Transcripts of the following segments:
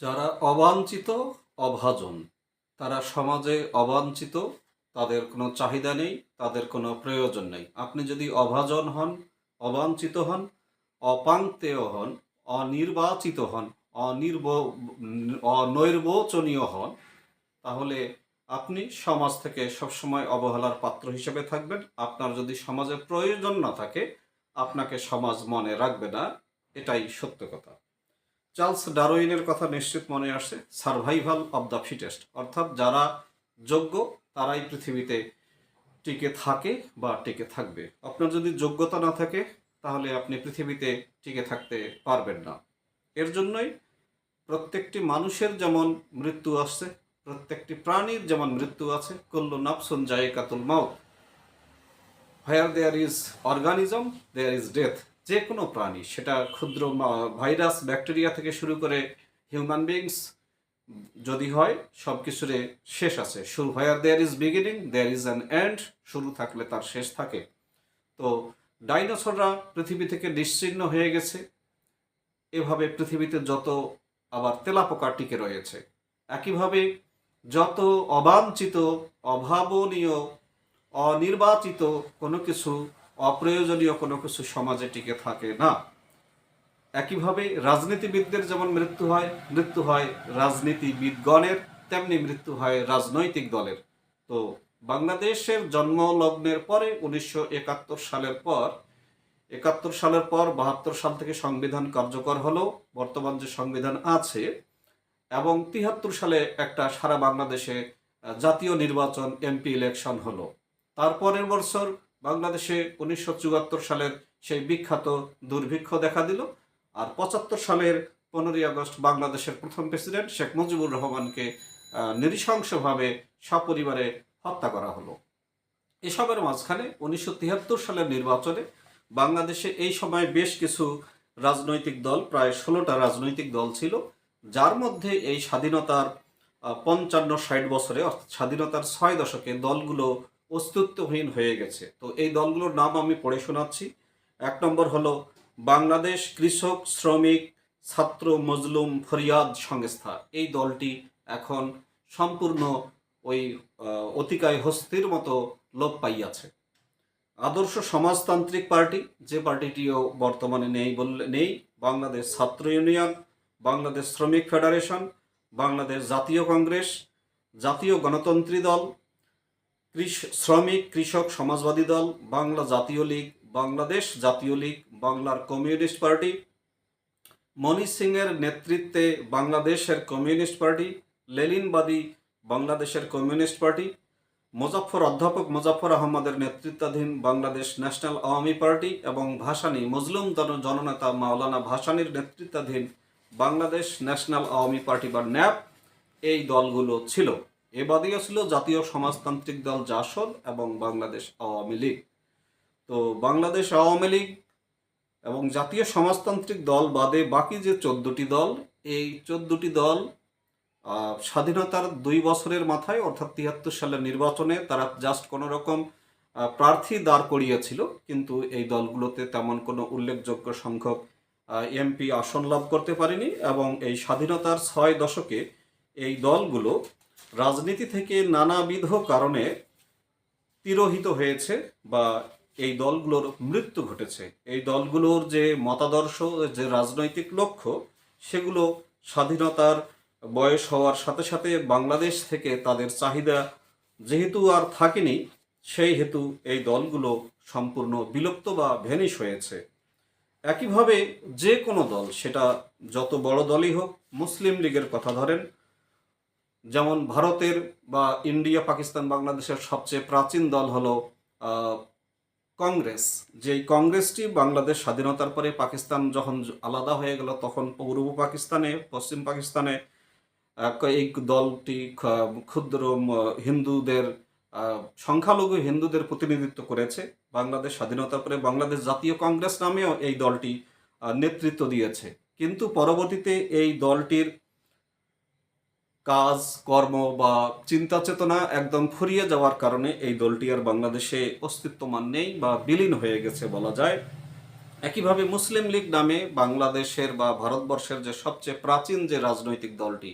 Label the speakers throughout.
Speaker 1: যারা অবাঞ্ছিত, অভাজন। তারা সমাজে অবাঞ্ছিত, তাদের কোনো চাহিদা নেই, তাদের কোনো প্রয়োজন নেই। আপনি যদি অভাজন হন, অবাঞ্ছিত হন, অপাঙ্ক্তেয় হন, অনির্বাচিত হন, অনির্ব অনৈর্বচনীয় হন, তাহলে আপনি সমাজ থেকে সবসময় অবহেলার পাত্র হিসেবে থাকবেন। আপনার যদি সমাজে প্রয়োজন না থাকে, আপনাকে সমাজ মনে রাখবে না। এটাই সত্য কথা। চার্লস ডারোইনের কথা নিশ্চিত মনে আসছে সার্ভাইভাল অব দ্য ফিটেস্ট। অর্থাৎ যারা যোগ্য, তারাই পৃথিবীতে টিকে থাকে বা টিকে থাকবে। আপনার যদি যোগ্যতা না থাকে, তাহলে আপনি পৃথিবীতে টিকে থাকতে পারবেন না। এর জন্যই প্রত্যেকটি মানুষের যেমন মৃত্যু আসছে, প্রত্যেকটি প্রাণীর যেমন মৃত্যু আছে, কল্লু নাফসুন জায়কাতুল মাউত। Where there is organism there is death যে কোনো প্রাণী, সেটা ক্ষুদ্র ভাইরাস, ব্যাকটেরিয়া থেকে শুরু করে হিউম্যান বিংস যদি হয় সব কিছুরে শেষ আছে। শুরু where there is beginning there is an end শুরু থাকলে তার শেষ থাকে। তো ডাইনোসররা পৃথিবী থেকে নিশ্চিহ্ন হয়ে গেছে। এভাবে পৃথিবীতে যত আবার তেলাপোকা টিকে রয়েছে, একইভাবে যত অবাঞ্ছিত, অভাবনীয়, অনির্বাচিত কোনো কিছু অপ্রয়োজনীয় কোনো কিছু সমাজে টিকে থাকে না। একইভাবে রাজনীতিবিদদের যেমন মৃত্যু হয় মৃত্যু হয় রাজনীতিবিদগণের, তেমনি মৃত্যু হয় রাজনৈতিক দলের। তো বাংলাদেশের জন্মলগ্নের পরে উনিশশো একাত্তর সালের পর, একাত্তর সালের পর বাহাত্তর সাল থেকে সংবিধান কার্যকর হলো, বর্তমান যে সংবিধান আছে, এবং তিহাত্তর সালে একটা সারা বাংলাদেশে জাতীয় নির্বাচন এমপি ইলেকশন হলো। তারপরের বছর বাংলাদেশে উনিশশো চুয়াত্তর সালের সেই বিখ্যাত দুর্ভিক্ষ দেখা দিল আর পঁচাত্তর সালের পনেরোই আগস্ট বাংলাদেশের প্রথম প্রেসিডেন্ট শেখ মুজিবুর রহমানকে নৃশংসভাবে সপরিবারে হত্যা করা হলো। এসবের মাঝখানে উনিশশো তিয়াত্তর সালের নির্বাচনে বাংলাদেশে এই সময় বেশ কিছু রাজনৈতিক দল, প্রায় ষোলোটা রাজনৈতিক দল ছিল, যার মধ্যে এই স্বাধীনতার পঞ্চান্ন ষাট বছরে অর্থাৎ স্বাধীনতার ছয় দশকে দলগুলো অস্তিত্বহীন হয়ে গেছে। তো এই দলগুলোর নাম আমি পড়ে শোনাচ্ছি। এক নম্বর হলো বাংলাদেশ কৃষক শ্রমিক ছাত্র মজলুম ফরিয়াদ সংস্থা এই দলটি এখন সম্পূর্ণ ওই অতিকায় হস্তির মতো লোপ পাইয়াছে। আদর্শ সমাজতান্ত্রিক পার্টি, যে পার্টিটিও বর্তমানে নেই বললে, নেই। বাংলাদেশ ছাত্র ইউনিয়ন, বাংলাদেশ শ্রমিক ফেডারেশন, বাংলাদেশ জাতীয় কংগ্রেস, জাতীয় গণতন্ত্রী দল শ্রমিক, কৃষক সমাজবাদী দল, বাংলা জাতীয় লীগ, বাংলাদেশ জাতীয় লীগ, বাংলার কমিউনিস্ট পার্টি। মনীষ সিংয়ের নেতৃত্বে বাংলাদেশের কমিউনিস্ট পার্টি লেলিনবাদী বাংলাদেশের কমিউনিস্ট পার্টি মোজাফর অধ্যাপক মোজাফর আহমদের নেতৃত্বাধীন বাংলাদেশ ন্যাশনাল আওয়ামী পার্টি এবং ভাসানী মজলুম জন- জননেতা মাওলানা ভাসানীর নেতৃত্বাধীন বাংলাদেশ ন্যাশনাল আওয়ামী পার্টি বা ন্যাপ, এই দলগুলো ছিল। এ বাদেও ছিল জাতীয় সমাজতান্ত্রিক দল জাসদ এবং বাংলাদেশ আওয়ামী লীগ। তো বাংলাদেশ আওয়ামী লীগ এবং জাতীয় সমাজতান্ত্রিক দল বাদে বাকি যে চোদ্দটি দল, এই চোদ্দটি দল স্বাধীনতার দুই বছরের মাথায়, অর্থাৎ তিয়াত্তর সালের নির্বাচনে তারা জাস্ট কোনো রকম প্রার্থী দাঁড় করিয়েছিল, কিন্তু এই দলগুলোতে তেমন কোনো উল্লেখযোগ্য সংখ্যক এমপি আসন লাভ করতে পারেনি এবং এই স্বাধীনতার ছয় দশকে এই দলগুলো রাজনীতি থেকে নানাবিধ কারণে তিরোহিত হয়েছে বা এই দলগুলোর মৃত্যু ঘটেছে। এই দলগুলোর যে মতাদর্শ, যে রাজনৈতিক লক্ষ্য, সেগুলো স্বাধীনতার বয়স হওয়ার সাথে সাথে বাংলাদেশ থেকে তাদের চাহিদা যেহেতু আর থাকেনি, সেই হেতু এই দলগুলো সম্পূর্ণ বিলুপ্ত বা ভেনিশ হয়েছে। একইভাবে যে কোনো দল, সেটা যত বড় দলই হোক, মুসলিম লীগের কথা ধরেন যেমন ভারতের বা ইন্ডিয়া, পাকিস্তান, বাংলাদেশের সবচেয়ে প্রাচীন দল হলো কংগ্রেস। যেই কংগ্রেসটি বাংলাদেশ স্বাধীনতার পরে পাকিস্তান যখন আলাদা হয়ে গেল, তখন পূর্ব পাকিস্তানে, পশ্চিম পাকিস্তানে এই দলটি ক্ষুদ্র হিন্দুদের সংখ্যালঘু হিন্দুদের প্রতিনিধিত্ব করেছে। বাংলাদেশ স্বাধীনতার পরে বাংলাদেশ জাতীয় কংগ্রেস নামেও এই দলটি নেতৃত্ব দিয়েছে। কিন্তু পরবর্তীতে এই দলটির কাজ, কর্ম বা চিন্তা চেতনা একদম ফুরিয়ে যাওয়ার কারণে এই দলটি আর বাংলাদেশে অস্তিত্বমান নেই বা বিলীন হয়ে গেছে বলা যায়। একইভাবে মুসলিম লীগ নামে বাংলাদেশের বা ভারতবর্ষের যে সবচেয়ে প্রাচীন যে রাজনৈতিক দলটি,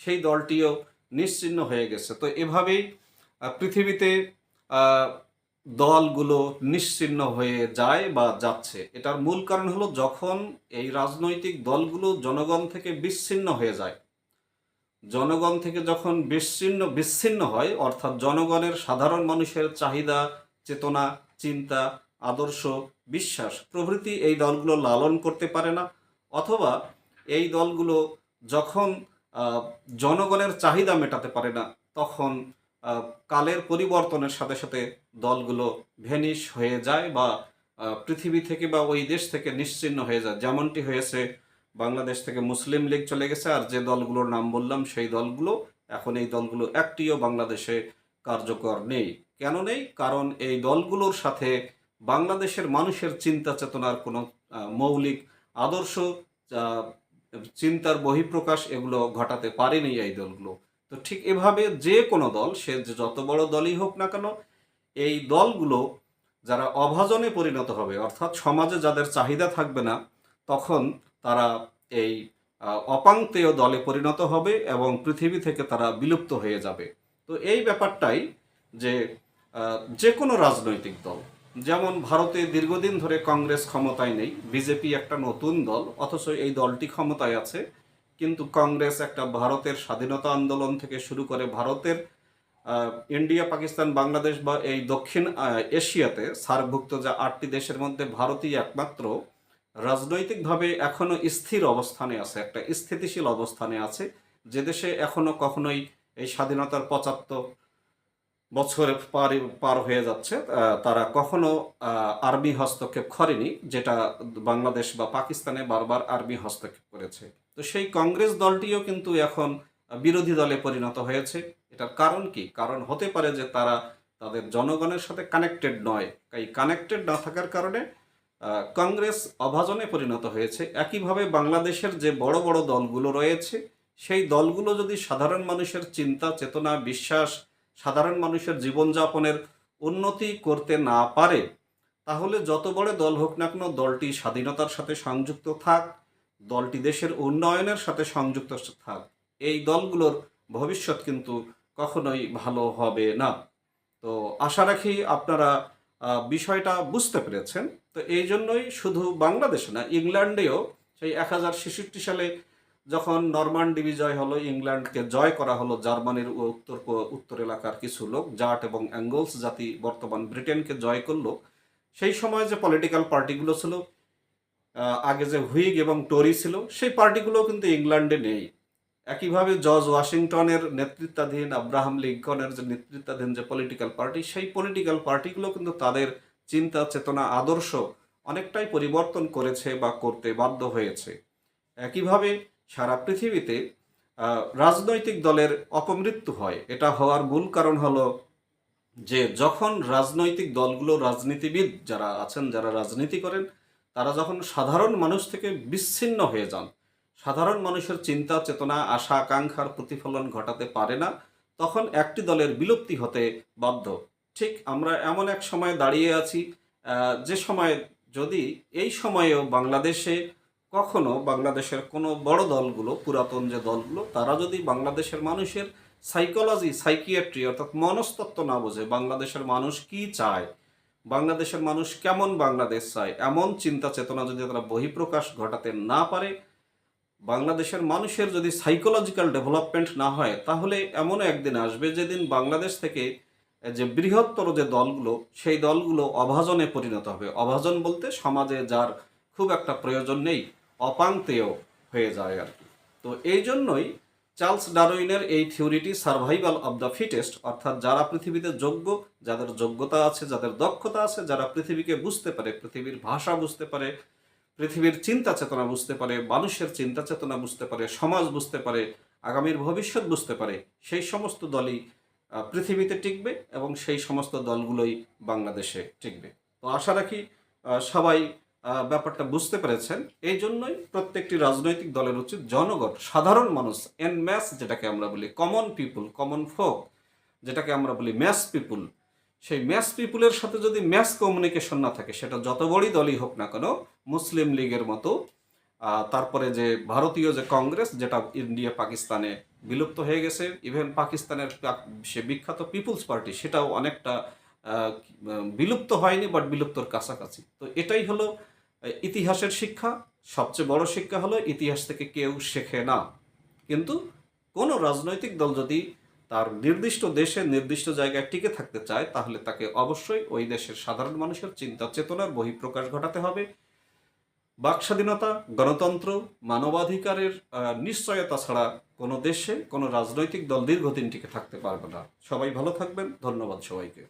Speaker 1: সেই দলটিও নিশ্চিহ্ন হয়ে গেছে। তো এভাবেই পৃথিবীতে দলগুলো নিশ্চিহ্ন হয়ে যায় বা যাচ্ছে। এটার মূল কারণ হলো যখন এই রাজনৈতিক দলগুলো জনগণ থেকে বিচ্ছিন্ন হয়ে যায় জনগণ থেকে যখন বিচ্ছিন্ন বিচ্ছিন্ন হয়, অর্থাৎ জনগণের সাধারণ মানুষের চাহিদা, চেতনা, চিন্তা, আদর্শ, বিশ্বাস প্রভৃতি এই দলগুলো লালন করতে পারে না। অথবা এই দলগুলো যখন জনগণের চাহিদা মেটাতে পারে না, তখন কালের পরিবর্তনের সাথে সাথে দলগুলো ভেনিশ হয়ে যায় বা পৃথিবী থেকে বা ওই দেশ থেকে নিশ্চিহ্ন হয়ে যায়। যেমনটি হয়েছে বাংলাদেশ থেকে মুসলিম লীগ চলে গেছে, আর যে দলগুলোর নাম বললাম সেই দলগুলো, এখন এই দলগুলো একটিও বাংলাদেশে কার্যকর নেই। কেন নেই? কারণ এই দলগুলোর সাথে বাংলাদেশের মানুষের চিন্তা চেতনার কোনো মৌলিক আদর্শ চিন্তার বহিঃপ্রকাশ এগুলো ঘটাতে পারেনি এই দলগুলো। তো ঠিক এভাবে যে কোনো দল, সে যে যত বড় দলই হোক না কেন, এই দলগুলো যারা অভাজনে পরিণত হবে, অর্থাৎ সমাজে যাদের চাহিদা থাকবে না, তখন তারা এই অপাংতেয় দলে পরিণত হবে এবং পৃথিবী থেকে তারা বিলুপ্ত হয়ে যাবে। তো এই ব্যাপারটাই যে যে কোনো রাজনৈতিক দল, যেমন ভারতে দীর্ঘদিন ধরে কংগ্রেস ক্ষমতায় নেই, বিজেপি একটা নতুন দল, অথচ এই দলটি ক্ষমতায় আছে, কিন্তু কংগ্রেস একটা ভারতের স্বাধীনতা আন্দোলন থেকে শুরু করে ভারতের ইন্ডিয়া, পাকিস্তান, বাংলাদেশ বা এই দক্ষিণ এশিয়াতে সার্কভুক্ত যা আটটি দেশের মধ্যে ভারতই একমাত্র রাজনৈতিকভাবে এখনও স্থির অবস্থানে আছে, একটা স্থিতিশীল অবস্থানে আছে। যে দেশে এখনও কখনোই এই স্বাধীনতার পঁচাত্তর বছর পার পার হয়ে যাচ্ছে তারা কখনো আর্মি হস্তক্ষেপ করেনি, যেটা বাংলাদেশ বা পাকিস্তানে বারবার আর্মি হস্তক্ষেপ করেছে। তো সেই কংগ্রেস দলটিও কিন্তু এখন বিরোধী দলে পরিণত হয়েছে। এটার কারণ কি? কারণ হতে পারে যে তারা তাদের জনগণের সাথে কানেক্টেড নয়। এই কানেক্টেড না থাকার কারণে কংগ্রেস অভাজনে পরিণত হয়েছে। একইভাবে বাংলাদেশের যে বড় বড় দলগুলো রয়েছে, সেই দলগুলো যদি সাধারণ মানুষের চিন্তা, চেতনা, বিশ্বাস, সাধারণ মানুষের জীবনযাপনের উন্নতি করতে না পারে, তাহলে যত বড় দল হোক না কোনো দলটি স্বাধীনতার সাথে সংযুক্ত থাক, দলটি দেশের উন্নয়নের সাথে সংযুক্ত থাক। এই দলগুলোর ভবিষ্যৎ কিন্তু কখনোই ভালো হবে না। তো আশা রাখি আপনারা বিষয়টা বুঝতে পেরেছেন। তো এই জন্যই শুধু বাংলাদেশে না, ইংল্যান্ডেও সেই এক হাজার ছেষট্টি সালে যখন নরমান্ডি বিজয় হলো, ইংল্যান্ডকে জয় করা হলো, জার্মানির উত্তর উত্তর এলাকার কিছু লোক, জাট এবং অ্যাঙ্গলস জাতি বর্তমান ব্রিটেনকে জয় করল, সেই সময় যে পলিটিক্যাল পার্টিগুলো ছিল আগে যে হুইগ এবং টরি ছিল, সেই পার্টিগুলো কিন্তু ইংল্যান্ডে নেই। একইভাবে জর্জ ওয়াশিংটনের নেতৃত্বাধীন, আব্রাহাম লিঙ্কনের যে নেতৃত্বাধীন যে পলিটিক্যাল পার্টি সেই পলিটিক্যাল পার্টিগুলো কিন্তু তাদের চিন্তা, চেতনা, আদর্শ অনেকটাই পরিবর্তন করেছে বা করতে বাধ্য হয়েছে। একইভাবে সারা পৃথিবীতে রাজনৈতিক দলের অপমৃত্যু হয়। এটা হওয়ার মূল কারণ হলো যে, যখন রাজনৈতিক দলগুলো, রাজনীতিবিদ যারা আছেন, যারা রাজনীতি করেন, তারা যখন সাধারণ মানুষ থেকে বিচ্ছিন্ন হয়ে যান, সাধারণ মানুষের চিন্তা, চেতনা, আশা, আকাঙ্ক্ষার প্রতিফলন ঘটাতে পারে না, তখন একটি দলের বিলুপ্তি হতে বাধ্য। ঠিক আমরা এমন এক সময় দাঁড়িয়ে আছি যে সময় যদি এই সময়েও বাংলাদেশে কখনো বাংলাদেশের কোনো বড় দলগুলো, পুরাতন যে দলগুলো, তারা যদি বাংলাদেশের মানুষের সাইকোলজি সাইকিয়াট্রি অর্থাৎ মনস্তত্ত্ব না বোঝে, বাংলাদেশের মানুষ কি চায়, বাংলাদেশের মানুষ কেমন বাংলাদেশ চায়, এমন চিন্তা চেতনা যদি তারা বহিঃপ্রকাশ ঘটাতে না পারে, বাংলাদেশের মানুষের যদি সাইকোলজিক্যাল ডেভেলপমেন্ট না হয়, তাহলে এমনও একদিন আসবে যেদিন বাংলাদেশ থেকে যে বৃহত্তর যে দলগুলো, সেই দলগুলো অভাজনে পরিণত হবে। অভাজন বলতে সমাজে যার খুব একটা প্রয়োজন নেই অপাংতেয় হয়ে যায় আর কি। তো এই জন্যই চার্লস ডারউইনের এই থিওরিটি সার্ভাইভাল অব দ্য ফিটেস্ট, অর্থাৎ যারা পৃথিবীতে যোগ্য, যাদের যোগ্যতা আছে, যাদের দক্ষতা আছে, যারা পৃথিবীকে বুঝতে পারে, পৃথিবীর ভাষা বুঝতে পারে, পৃথিবীর চিন্তা চেতনা বুঝতে পারে, মানুষের চিন্তা চেতনা বুঝতে পারে, সমাজ বুঝতে পারে, আগামীর ভবিষ্যৎ বুঝতে পারে, সেই সমস্ত দলই পৃথিবীতে টিকবে এবং সেই সমস্ত দলগুলোই বাংলাদেশে টিকবে। তো আশা রাখি সবাই ব্যাপারটা বুঝতে পেরেছেন। এই জন্যই প্রত্যেকটি রাজনৈতিক দলের উচিত জনগণ, সাধারণ মানুষ এন ম্যাস যেটাকে আমরা বলি কমন পিপুল কমন ফোক যেটাকে আমরা বলি ম্যাস পিপুল সেই ম্যাস পিপুলের সাথে যদি ম্যাস কমিউনিকেশন না থাকে, সেটা যত বড়ই দলই হোক না কেন, মুসলিম লীগের মতো তারপরে যে ভারতীয় যে কংগ্রেস, যেটা ইন্ডিয়া পাকিস্তানে বিলুপ্ত হয়ে গেছে ইভেন পাকিস্তানের সে বিখ্যাত পিপুলস পার্টি, সেটাও অনেকটা বিলুপ্ত হয়নি বাট বিলুপ্তর কাছাকাছি। তো এটাই হলো ইতিহাসের শিক্ষা। সবচেয়ে বড় শিক্ষা হলো, ইতিহাস থেকে কেউ শেখে না। কিন্তু কোনো রাজনৈতিক দল যদি তার নির্দিষ্ট দেশে নির্দিষ্ট জায়গায় টিকে থাকতে চায়, তাহলে তাকে অবশ্যই ওই দেশের সাধারণ মানুষের চিন্তা চেতনার বহিঃপ্রকাশ ঘটাতে হবে। বাক স্বাধীনতা গণতন্ত্র, মানবাধিকারের নিশ্চয়তা ছাড়া কোনো দেশে কোনো রাজনৈতিক দল দীর্ঘদিন টিকে থাকতে পারবে না। সবাই ভালো থাকবেন। ধন্যবাদ সবাইকে।